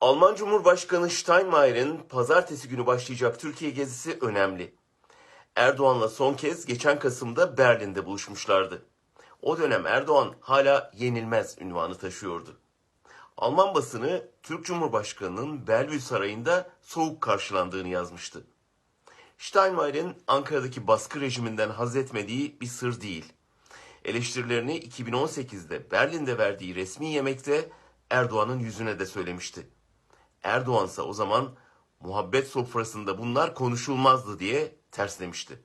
Alman Cumhurbaşkanı Steinmeier'in pazartesi günü başlayacak Türkiye gezisi önemli. Erdoğan'la son kez geçen Kasım'da Berlin'de buluşmuşlardı. O dönem Erdoğan hala yenilmez ünvanı taşıyordu. Alman basını Türk Cumhurbaşkanı'nın Bellevue Sarayı'nda soğuk karşılandığını yazmıştı. Steinmeier'in Ankara'daki baskı rejiminden haz etmediği bir sır değil. Eleştirilerini 2018'de Berlin'de verdiği resmi yemekte Erdoğan'ın yüzüne de söylemişti. Erdoğan ise o zaman muhabbet sofrasında bunlar konuşulmazdı diye terslemişti.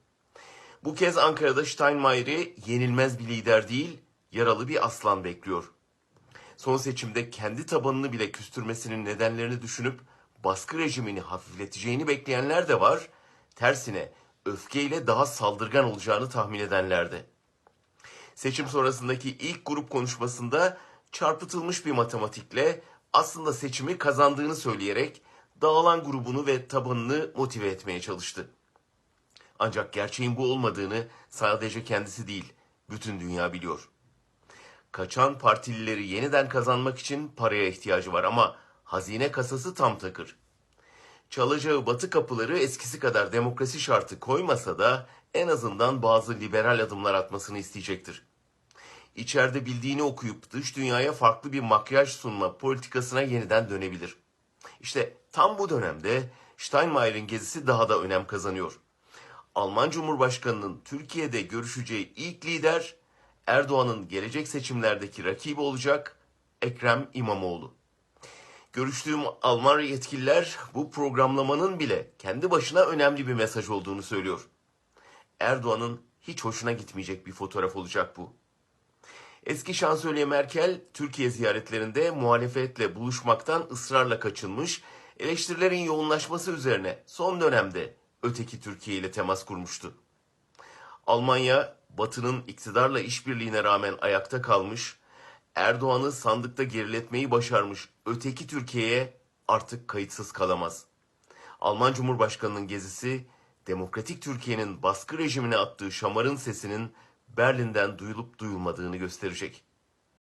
Bu kez Ankara'da Steinmeier'i yenilmez bir lider değil, yaralı bir aslan bekliyor. Son seçimde kendi tabanını bile küstürmesinin nedenlerini düşünüp baskı rejimini hafifleteceğini bekleyenler de var. Tersine öfkeyle daha saldırgan olacağını tahmin edenler de. Seçim sonrasındaki ilk grup konuşmasında çarpıtılmış bir matematikle aslında seçimi kazandığını söyleyerek dağılan grubunu ve tabanını motive etmeye çalıştı. Ancak gerçeğin bu olmadığını sadece kendisi değil, bütün dünya biliyor. Kaçan partilileri yeniden kazanmak için paraya ihtiyacı var ama hazine kasası tam takır. Çalacağı batı kapıları eskisi kadar demokrasi şartı koymasa da en azından bazı liberal adımlar atmasını isteyecektir. İçeride bildiğini okuyup dış dünyaya farklı bir makyaj sunma politikasına yeniden dönebilir. İşte tam bu dönemde Steinmeier'in gezisi daha da önem kazanıyor. Alman Cumhurbaşkanı'nın Türkiye'de görüşeceği ilk lider Erdoğan'ın gelecek seçimlerdeki rakibi olacak Ekrem İmamoğlu. Görüştüğüm Alman yetkililer bu programlamanın bile kendi başına önemli bir mesaj olduğunu söylüyor. Erdoğan'ın hiç hoşuna gitmeyecek bir fotoğraf olacak bu. Eski şansölye Merkel Türkiye ziyaretlerinde muhalefetle buluşmaktan ısrarla kaçınmış, eleştirilerin yoğunlaşması üzerine son dönemde öteki Türkiye ile temas kurmuştu. Almanya, Batı'nın iktidarla işbirliğine rağmen ayakta kalmış, Erdoğan'ı sandıkta geriletmeyi başarmış öteki Türkiye'ye artık kayıtsız kalamaz. Alman Cumhurbaşkanı'nın gezisi, demokratik Türkiye'nin baskı rejimine attığı şamarın sesinin Berlin'den duyulup duyulmadığını gösterecek.